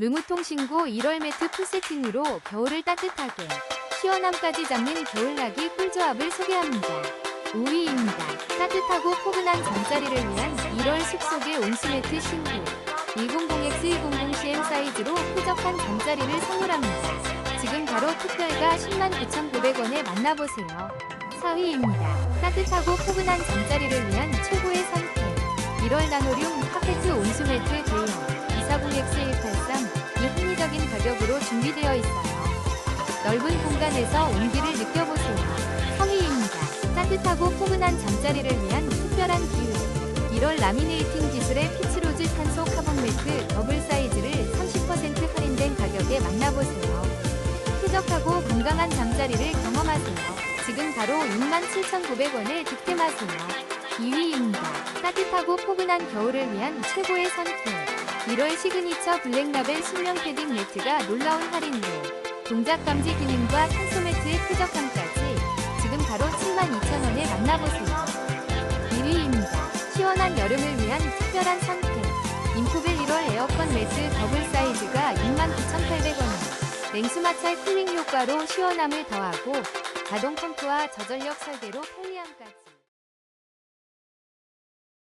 르무통 신고 1월 매트 풀세팅으로 겨울을 따뜻하게 시원함까지 잡는 겨울나기 꿀조합을 소개합니다. 5위입니다. 따뜻하고 포근한 잠자리를 위한 1월 숲속의 온수매트 신고 100X200CM 사이즈로 쾌적한 잠자리를 선물합니다. 지금 바로 특별가 109,900원에 만나보세요. 4위입니다. 따뜻하고 포근한 잠자리를 위한 최고의 선택 1월 나노륨 카페트 온수매트 대형 240X183 준비되어 있어요. 넓은 공간에서 온기를 느껴보세요. 3위입니다. 따뜻하고 포근한 잠자리를 위한 특별한 기회 1월 라미네이팅 기술의 피치로즈 탄소 카본 매트 더블 사이즈를 30% 할인된 가격에 만나보세요. 쾌적하고 건강한 잠자리를 경험하세요. 지금 바로 67,900원에 득템하세요. 2위입니다. 따뜻하고 포근한 겨울을 위한 최고의 선택. 1월 시그니처 블랙라벨 수면 패딩 매트가 놀라운 할인으로 동작 감지 기능과 탄소 매트의 쾌적함까지 지금 바로 72,000원에 만나보세요. 1위입니다. 시원한 여름을 위한 특별한 선택. 인포벨 1월 에어컨 매트 더블 사이즈가 69,800원. 냉수 마찰 쿨링 효과로 시원함을 더하고 자동 펌프와 저전력 설계로 편리